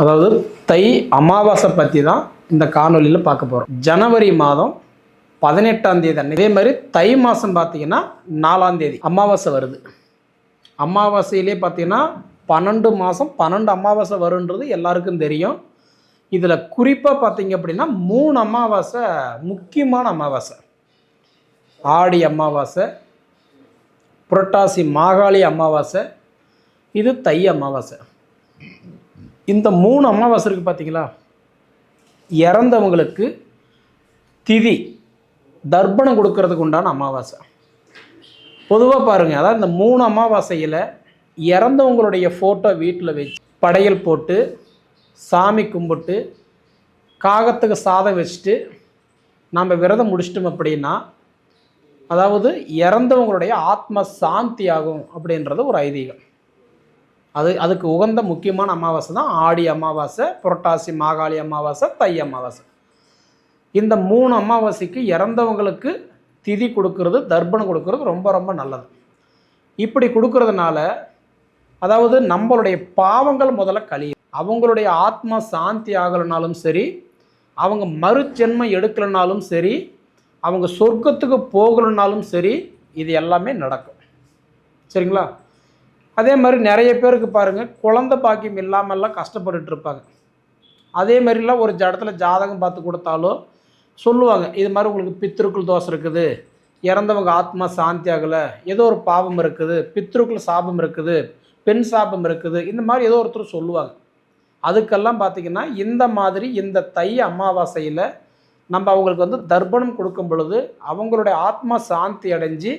அதாவது தை அமாவாசை பற்றி தான் இந்த காணொலியில் பார்க்க போகிறோம் ஜனவரி மாதம் பதினெட்டாம் தேதி அன்னைக்கு. இதே மாதிரி தை மாதம் பார்த்தீங்கன்னா நாலாம் தேதி அமாவாசை வருது. அமாவாசையிலே பார்த்தீங்கன்னா பன்னெண்டு மாதம் பன்னெண்டு அமாவாசை வருன்றது எல்லாருக்கும் தெரியும். இதில் குறிப்பாக பார்த்தீங்க அப்படின்னா மூணு அமாவாசை முக்கியமான அமாவாசை. ஆடி அமாவாசை புரட்டாசி மாகாளி அமாவாசை இது தை அமாவாசை. இந்த மூணு அமாவாசை இருக்குது பார்த்தீங்களா இறந்தவங்களுக்கு திதி தர்ப்பணம் கொடுக்கறதுக்கு உண்டான அமாவாசை. பொதுவாக பாருங்கள் அதாவது இந்த மூணு அமாவாசையில் இறந்தவங்களுடைய ஃபோட்டோ வீட்டில் வச்சு படையல் போட்டு சாமி கும்பிட்டு காகத்துக்கு சாதம் வச்சுட்டு நம்ம விரதம் முடிச்சிட்டோம் அப்படின்னா அதாவது இறந்தவங்களுடைய ஆத்ம சாந்தி ஆகும் அப்படின்றது ஒரு ஐதீகம். அது அதுக்கு உகந்த முக்கியமான அமாவாசை தான் ஆடி அமாவாசை புரட்டாசி மாகாளி அமாவாசை தை அமாவாசை. இந்த மூணு அமாவாசைக்கு இறந்தவங்களுக்கு திதி கொடுக்கறது தர்ப்பணம் கொடுக்கறது ரொம்ப ரொம்ப நல்லது. இப்படி கொடுக்கறதுனால அதாவது நம்மளுடைய பாவங்கள் முதல்ல கழியும். அவங்களுடைய ஆத்மா சாந்தி ஆகலைனாலும் சரி அவங்க மறுஜென்மம் எடுக்கலைனாலும் சரி அவங்க சொர்க்கத்துக்கு போகலைனாலும் சரி இது எல்லாமே நடக்கும். சரிங்களா? அதே மாதிரி நிறைய பேருக்கு பாருங்கள் குழந்தை பாக்கியம் இல்லாமல்லாம் கஷ்டப்பட்டுட்டு இருப்பாங்க. அதே மாதிரிலாம் ஒரு இடத்துல ஜாதகம் பார்த்து கொடுத்தாலோ சொல்லுவாங்க இது மாதிரி உங்களுக்கு பித்திருக்குள் தோஷம் இருக்குது இறந்தவங்க ஆத்மா சாந்தி ஆகலை ஏதோ ஒரு பாவம் இருக்குது பித்திருக்குள் சாபம் இருக்குது பெண் சாபம் இருக்குது இந்த மாதிரி ஏதோ ஒருத்தர் சொல்லுவாங்க. அதுக்கெல்லாம் பார்த்திங்கன்னா இந்த மாதிரி இந்த தை அமாவாசையில் நம்ம அவங்களுக்கு வந்து தர்ப்பணம் கொடுக்கும் பொழுது அவங்களுடைய ஆத்மா சாந்தி அடைஞ்சு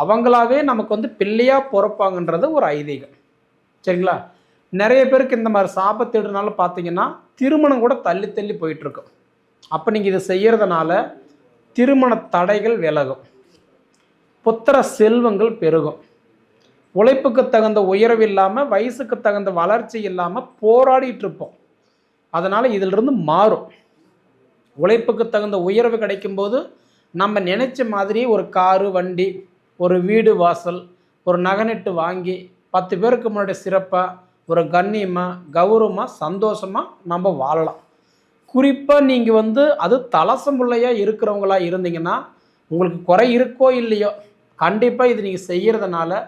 அவங்களாவே நமக்கு வந்து பிள்ளையாக பிறப்பாங்கன்றது ஒரு ஐதீகம். சரிங்களா? நிறைய பேருக்கு இந்த மாதிரி சாபத்திடுனால பார்த்தீங்கன்னா திருமணம் கூட தள்ளி தள்ளி போயிட்டுருக்கும். அப்போ நீங்கள் இதை செய்கிறதுனால திருமண தடைகள் விலகும். புத்திர செல்வங்கள் பெருகும். உழைப்புக்கு தகுந்த உயர்வு இல்லாமல் வயசுக்கு தகுந்த வளர்ச்சி இல்லாமல் போராடிட்டு இருப்போம். அதனால் இதிலிருந்து மாறும். உழைப்புக்கு தகுந்த உயர்வு கிடைக்கும்போது நம்ம நினச்ச மாதிரி ஒரு காரு வண்டி ஒரு வீடு வாசல் ஒரு நகநெட்டு வாங்கி பத்து பேருக்கு முன்னாடி சிறப்பாக ஒரு கண்ணியமாக கௌரவமாக சந்தோஷமாக நம்ம வாழலாம். குறிப்பாக நீங்கள் வந்து அது தலசம் பிள்ளையாக இருக்கிறவங்களா இருந்தீங்கன்னா உங்களுக்கு குறை இருக்கோ இல்லையோ கண்டிப்பாக இது நீங்கள் செய்கிறதுனால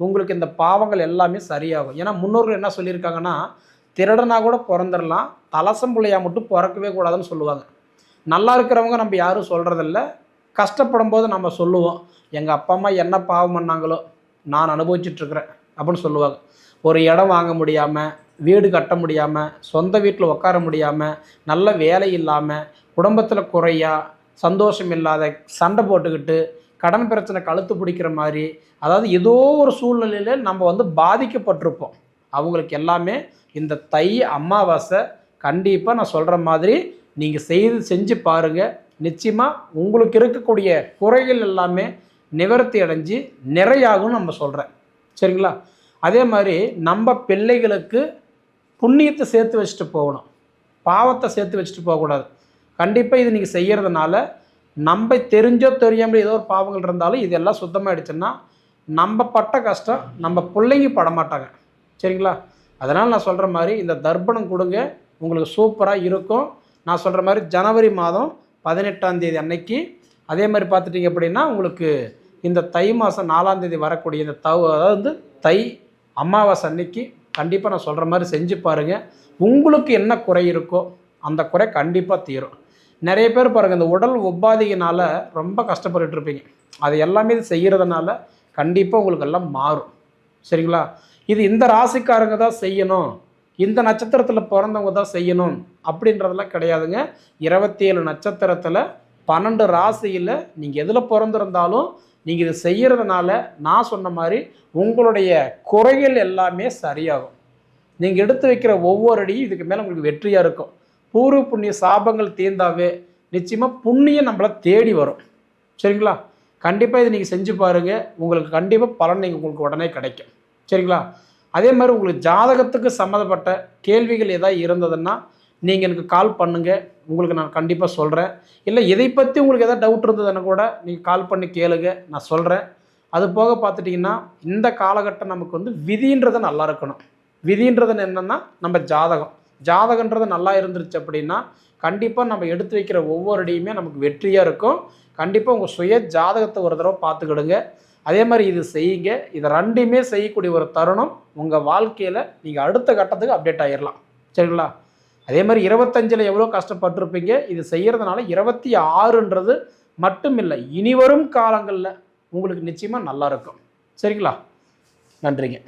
உங்களுக்கு இந்த பாவங்கள் எல்லாமே சரியாகும். ஏன்னா முன்னோர்கள் என்ன சொல்லியிருக்காங்கன்னா திருடனா கூட பிறந்துடலாம் தலசம் பிள்ளையாக மட்டும் பிறக்கவே கூடாதுன்னு சொல்லுவாங்க. நல்லா இருக்கிறவங்க நம்ம யாரும் சொல்கிறதில்ல கஷ்டப்படும் போது நம்ம சொல்லுவோம் எங்கள் அப்பா அம்மா என்ன பாவம் பண்ணாங்களோ நான் அனுபவிச்சிட்ருக்குறேன் அப்படின்னு சொல்லுவாங்க. ஒரு இடம் வாங்க முடியாமல் வீடு கட்ட முடியாமல் சொந்த வீட்டில் உட்கார முடியாமல் நல்ல வேலை இல்லாமல் குடும்பத்தில் குறையா சந்தோஷம் இல்லாத சண்டை போட்டுக்கிட்டு கடன் பிரச்சனை கழுத்து பிடிக்கிற மாதிரி அதாவது ஏதோ ஒரு சூழ்நிலையில் நம்ம வந்து பாதிக்கப்பட்டிருப்போம். அவங்களுக்கு எல்லாமே இந்த தை அமாவாசை கண்டிப்பாக நான் சொல்கிற மாதிரி நீங்கள் செய்து செஞ்சு பாருங்கள் நிச்சயமாக உங்களுக்கு இருக்கக்கூடிய குறைகள் எல்லாமே நிவர்த்தி அடைஞ்சு நிறையாகும்னு நம்ம சொல்கிறேன் சரிங்களா? அதே மாதிரி நம்ம பிள்ளைகளுக்கு புண்ணியத்தை சேர்த்து வச்சுட்டு போகணும். பாவத்தை சேர்த்து வச்சுட்டு போகக்கூடாது. கண்டிப்பாக இது நீங்கள் செய்கிறதுனால நம்ம தெரிஞ்சோ தெரியாமல் ஏதோ ஒரு பாவங்கள் இருந்தாலும் இதெல்லாம் சுத்தமாகிடுச்சுன்னா நம்ம பட்ட கஷ்டம் நம்ம பிள்ளைங்க படமாட்டாங்க. சரிங்களா? அதனால் நான் சொல்கிற மாதிரி இந்த தர்ப்பணம் கொடுங்க. உங்களுக்கு சூப்பராக இருக்கும். நான் சொல்கிற மாதிரி ஜனவரி மாதம் பதினெட்டாம் தேதி அன்னைக்கு. அதே மாதிரி பார்த்துட்டிங்க அப்படின்னா உங்களுக்கு இந்த தை மாதம் நாலாம் தேதி வரக்கூடிய இந்த தவ அதாவது வந்து தை அமாவாசை அன்னைக்கு கண்டிப்பாக நான் சொல்கிற மாதிரி செஞ்சு பாருங்கள் உங்களுக்கு என்ன குறை இருக்கோ அந்த குறை கண்டிப்பாக தீரும். நிறைய பேர் பாருங்கள் இந்த உடல் உபாதியினால் ரொம்ப கஷ்டப்பட்டு இருப்பீங்க. அது எல்லாமே இது செய்கிறதுனால கண்டிப்பாக உங்களுக்கு எல்லாம் மாறும். சரிங்களா? இது இந்த ராசிக்காரங்க தான் செய்யணும். இந்த நட்சத்திரத்தில் பிறந்தவங்க தான் செய்யணும் அப்படின்றதெல்லாம் கிடையாதுங்க. இருபத்தி ஏழு நட்சத்திரத்தில் பன்னெண்டு ராசியில் நீங்கள் எதில் பிறந்திருந்தாலும் நீங்கள் இது செய்கிறதுனால நான் சொன்ன மாதிரி உங்களுடைய குறைகள் எல்லாமே சரியாகும். நீங்கள் எடுத்து வைக்கிற ஒவ்வொரு அடியும் இதுக்கு மேலே உங்களுக்கு வெற்றியாக இருக்கும். பூர்வ புண்ணிய சாபங்கள் தீர்ந்தாவே நிச்சயமாக புண்ணியம் நம்மளை தேடி வரும். சரிங்களா? கண்டிப்பாக இதை நீங்கள் செஞ்சு பாருங்கள் உங்களுக்கு கண்டிப்பாக பலன் நீங்கள் உங்களுக்கு உடனே கிடைக்கும். சரிங்களா? அதே மாதிரி உங்களுக்கு ஜாதகத்துக்கு சம்மந்தப்பட்ட கேள்விகள் ஏதாவது இருந்ததுன்னா நீங்கள் எனக்கு கால் பண்ணுங்கள் உங்களுக்கு நான் கண்டிப்பாக சொல்கிறேன் இல்லை இதை பற்றி உங்களுக்கு எதாவது டவுட் இருந்ததுன்னா கூட நீங்கள் கால் பண்ணி கேளுங்க. நான் சொல்கிறேன் அது போக பார்த்துட்டிங்கன்னா இந்த காலகட்டம் நமக்கு வந்து விதின்றது நல்லா இருக்கணும். விதின்றது என்னென்னா நம்ம ஜாதகம். ஜாதகன்றது நல்லா இருந்துருச்சு அப்படின்னா கண்டிப்பாக நம்ம எடுத்து வைக்கிற ஒவ்வொரு அடியுமே நமக்கு வெற்றியாக இருக்கும். கண்டிப்பாக உங்கள் சுய ஜாதகத்தை ஒரு தடவை பார்த்துக்கிடுங்க. அதே மாதிரி இது செய்யுங்க. இதை ரெண்டுமே செய்யக்கூடிய ஒரு தருணம் உங்கள் வாழ்க்கையில் நீங்கள் அடுத்த கட்டத்துக்கு அப்டேட் ஆகிடலாம் சரிங்களா? அதே மாதிரி இருபத்தஞ்சில் எவ்வளோ கஷ்டப்பட்டிருப்பீங்க? இது செய்கிறதுனால இருபத்தி ஆறுன்றது மட்டும் இல்லை இனி வரும் காலங்களில் உங்களுக்கு நிச்சயமாக நல்லா இருக்கும். சரிங்களா? நன்றிங்க.